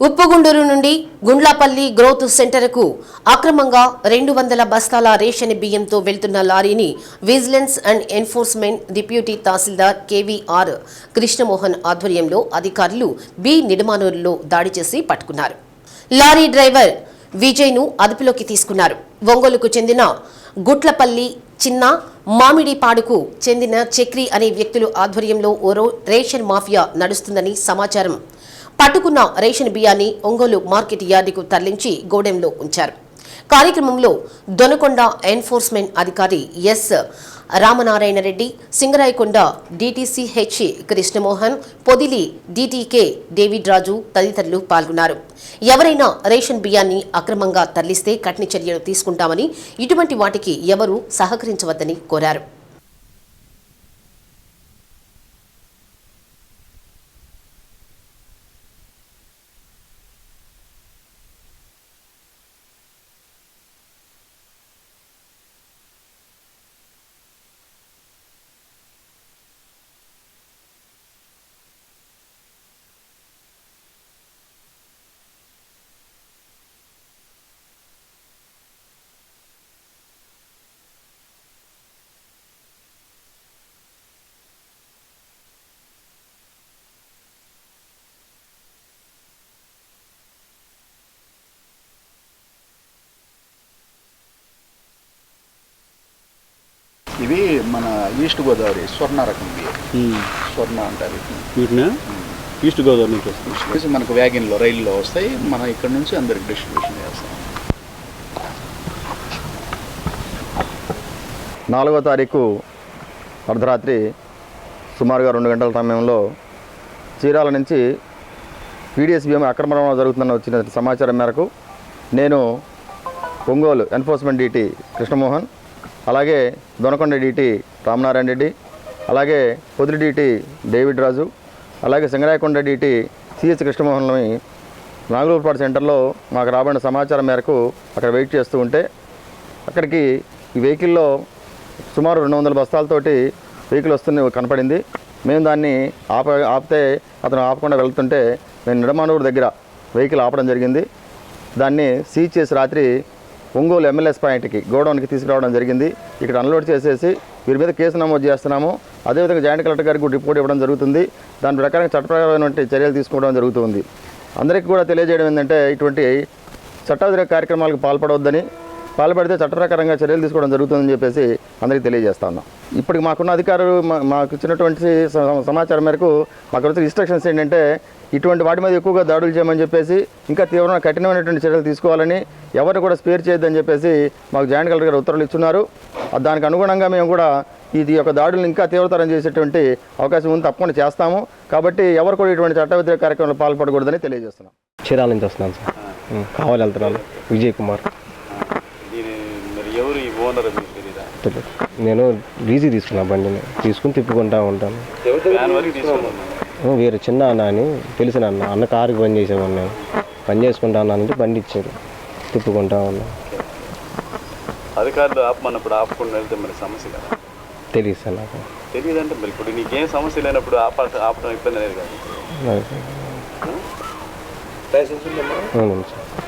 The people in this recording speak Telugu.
ఉప్పుగుండూరు నుండి గుండ్లాపల్లి గ్రోత్ సెంటర్కు అక్రమంగా రెండు వందల బస్తాల రేషన్ బియ్యంతో వెళ్తున్న లారీని vigilance and enforcement deputy tahsildar KVR Krishnamohan ఆధ్వర్యంలో అధికారులు బి నిడమానూరులో దాడి చేసి పట్టుకున్నారు. లారీ డ్రైవర్ విజయ్ను అదుపులోకి తీసుకున్నారు. ఒంగోలుకు చెందిన గుట్లపల్లి చిన్న మామిడిపాడుకు చెందిన చక్రి అనే వ్యక్తులు ఆధ్వర్యంలో ఓ రేషన్ మాఫియా నడుస్తుందని సమాచారం పట్టుకున్న రేషన్ బియ్యాన్ని ఒంగోలు మార్కెట్ యార్డుకు తరలించి గోడెంలో ఉంచారు. కార్యక్రమంలో దొనకొండ ఎన్ఫోర్స్మెంట్ అధికారి S Ramanarayana Reddy Singarayakonda DTCH Krishnamohan Podili DTK David Raju తదితరులు పాల్గొన్నారు. ఎవరైనా రేషన్ బియ్యాన్ని అక్రమంగా తరలిస్తే కఠిన చర్యలు తీసుకుంటామని ఇటువంటి వాటికి ఎవరూ సహకరించవద్దని కోరారు. ఇవి మన ఈస్ట్ గోదావరి స్వర్ణ రకం. స్వర్ణ అంటారు వీటిని? ఈస్ట్ గోదావరి నుంచి వస్తుంది మనకు వ్యాగిన్లో రైల్లో వస్తాయి. మనం ఇక్కడ నుంచి అందరికి డిస్ట్రిబ్యూషన్ చేస్తాం. నాలుగో తారీఖు అర్ధరాత్రి సుమారుగా రెండు గంటల సమయంలో చీరాల నుంచి పీడిఎస్ బియ్యం అక్రమ రవాణా జరుగుతుందని వచ్చిన సమాచారం మేరకు నేను ఒంగోలు ఎన్ఫోర్స్మెంట్ డీటీ కృష్ణమోహన్ అలాగే దొనకొండ డీటీ రామనారాయణ రెడ్డి అలాగే పొదిలి డీటీ డేవిడ్ రాజు అలాగే సింగరాయకొండ డీటీ సిహెచ్ కృష్ణమోహన్లోని నాగులూరుపాడు సెంటర్లో మాకు రాబడిన సమాచారం మేరకు అక్కడ వెయిట్ చేస్తూ ఉంటే అక్కడికి ఈ వెహికల్లో సుమారు రెండు వందల బస్తాలతోటి వెహికల్ వస్తుంది కనపడింది. మేము దాన్ని ఆప ఆపితే అతను ఆపకుండా వెళ్తుంటే మేము నిడమానూరు దగ్గర వెహికల్ ఆపడం జరిగింది. దాన్ని సీజ్ చేసి రాత్రి ఒంగోలు ఎమ్మెల్యేస్ పాయింట్కి గోడౌన్కి తీసుకురావడం జరిగింది. ఇక్కడ అన్లోడ్ చేసేసి వీరి మీద కేసు నమోదు చేస్తున్నాము. అదేవిధంగా జాయింట్ కలెక్టర్ గారికి రిపోర్ట్ ఇవ్వడం జరుగుతుంది. దాని ప్రకారం చట్టపరమైనటువంటి చర్యలు తీసుకోవడం జరుగుతుంది. అందరికీ కూడా తెలియజేయడం ఏంటంటే ఇటువంటి చట్టాధిక కార్యక్రమాలకు పాల్పడవద్దని పాల్పడితే చట్టప్రకారంగా చర్యలు తీసుకోవడం జరుగుతుందని చెప్పేసి అందరికీ తెలియజేస్తా ఉన్నాం. ఇప్పటికి మాకున్న అధికారులు మాకు ఇచ్చినటువంటి స- సమాచారం మేరకు మాకు వచ్చిన ఇన్స్ట్రక్షన్స్ ఏంటంటే ఇటువంటి వాటి మీద ఎక్కువగా దాడులు చేయమని చెప్పేసి ఇంకా తీవ్రమైన కఠినమైనటువంటి చర్యలు తీసుకోవాలని ఎవరిని కూడా స్పేర్ చేయొద్దని చెప్పేసి మాకు జాయింట్ కలెక్టర్ గారు ఉత్తర్వులు ఇచ్చున్నారు. దానికి అనుగుణంగా మేము కూడా ఇది యొక్క దాడులను ఇంకా తీవ్రతరం చేసేటువంటి అవకాశం ఉంది తప్పకుండా చేస్తాము. కాబట్టి ఎవరు కూడా ఇటువంటి చట్ట వ్యతిరేక కార్యక్రమంలో పాల్పడకూడదని తెలియజేస్తున్నాం. చీరాల నుంచి వస్తున్నాను సార్. కావాలి వెళ్తున్నాను విజయ్ కుమార్. ఓనర్ మీకు తెలీదా? తెలియదు నేను లీజీ తీసుకున్నా బండిని. తీసుకుని తిప్పుకుంటా ఉంటాను. వ్యాన్ వరకు తీసుకున్నాను ఉం, వేరే చిన్న అన్న అని తెలిసిన అన్న అన్న కారుకి పని చేసేవాడిని నేను. పని చేసుకుంటా ఉన్నానంటే బండి ఇచ్చారు. తిప్పుకుంటా ఉన్నా. అధికారులు ఆపమన్నప్పుడు ఆపకుండా వెళ్తే మరి సమస్య కదా? తెలియదు సార్ నాకు. తెలియదంటే మరి ఇప్పుడు నీకేం సమస్య లేనప్పుడు ఆప ఆపడం ఇబ్బంది లేదు కదా? నాకు- అవును సార్.